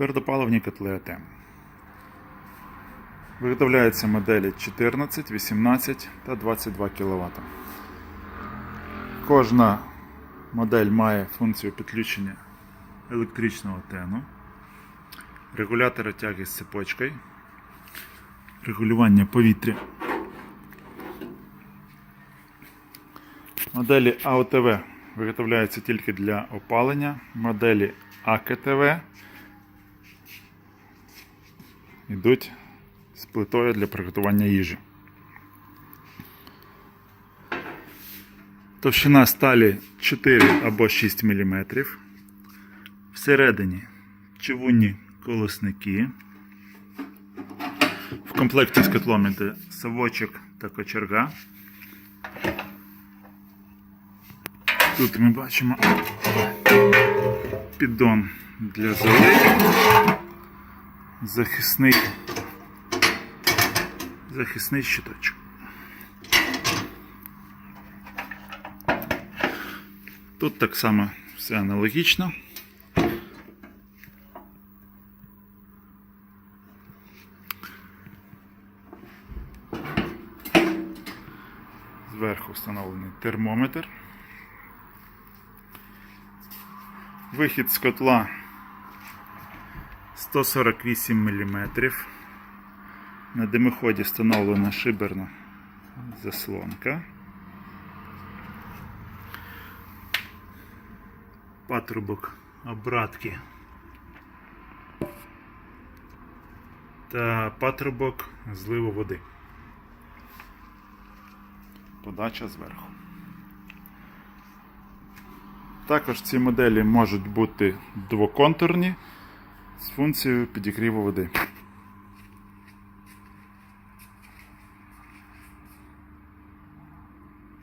Твердопаливні котли. Виготовляються моделі 14, 18 та 22 кВт. Кожна модель має функцію підключення електричного тену, регулятора тяги з цепочкою, регулювання повітря. Моделі АОТВ виготовляються тільки для опалення. Моделі АКТВ йдуть з плитою для приготування їжі. Товщина сталі 4 або 6 мм. Всередині чавунні колосники. В комплекті з котлом іде совочок та кочерга. Тут ми бачимо піддон для золи, захисний, захисний щиточок. Тут так само все аналогічно. Зверху встановлений термометр. Вихід з котла 148 мм. На димоході встановлена шиберна заслонка. Патрубок обратки та патрубок зливу води. Подача зверху. Також ці моделі можуть бути двоконтурні з функцією підігріву води.